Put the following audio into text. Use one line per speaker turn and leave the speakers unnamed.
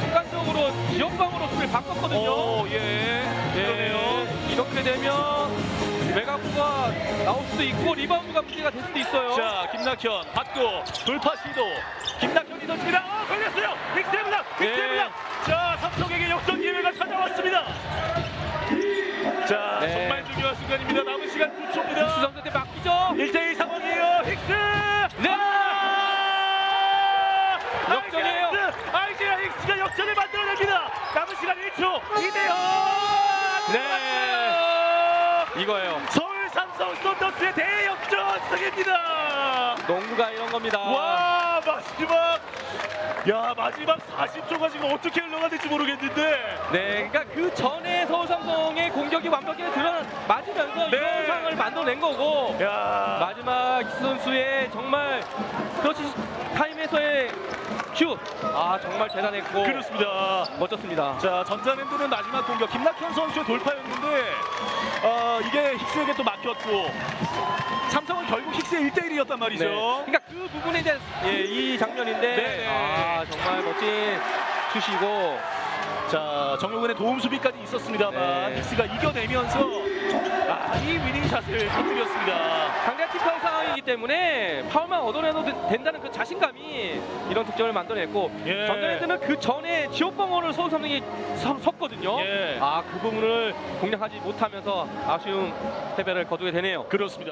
순간적으로 지역방으로 수를 바꿨거든요.
오, 예.
네,
그러네요.
이렇게 되면 외곽구가 나올 수도 있고 리바운드가 문제가 될 수도 있어요.
자, 김낙현 받고 돌파 시도. 김낙현이 던집니다. 아, 걸렸어요. 빅스블락.
네.
자, 삼성에게 역전 기회가 찾아왔습니다. 자,
네.
정말 중요한 순간입니다. 남은 시간 9초입니다.
수정자한테 맡기죠.
1대1 상황이에요. 힉스!
네.
아!
역전이에요.
아이제라 힉스! 힉스가 역전을 만들어냅니다. 남은 시간 1초. 2대0.
네. 이거예요.
서울 삼성 썬더스의 대역전 승입니다.
농구가 이런 겁니다.
와 마지막 야 마지막 40초가 지금 어떻게 흘러가는지 모르겠는데.
네, 그러니까 그 전에 서울 삼성의 공격이 완벽하게 드러 맞으면서
네.
이런 상황을 만들어낸 거고.
야.
마지막 이 선수의 정말 크러치 타임에서의 슛, 아 정말 대단했고.
그렇습니다.
멋졌습니다.
자 전자랜드는 마지막 공격. 김낙현 선수의 돌파였는데 어, 이게 힉스에게 또 막혔고. 삼성은 결국 힉스의 1대1이었단 말이죠.
네. 그러니까 그 부분에 이제 예, 이 장면인데
네.
아 정말 멋진 슛이고
자 정용근의 도움 수비까지 있었습니다만
네.
힉스가 이겨내면서 아, 이 위닝샷을 터뜨렸습니다.
상대팀 파울 상황이기 때문에 파울만 얻어내도 되- 된다는 그 자신감이 이런 득점을 만들어냈고
예.
전자랜드는 그 전에 지옥방어를 서울 삼성이 서- 섰거든요.
예.
아그 부분을 공략하지 못하면서 아쉬운 패배를 거두게 되네요.
그렇습니다.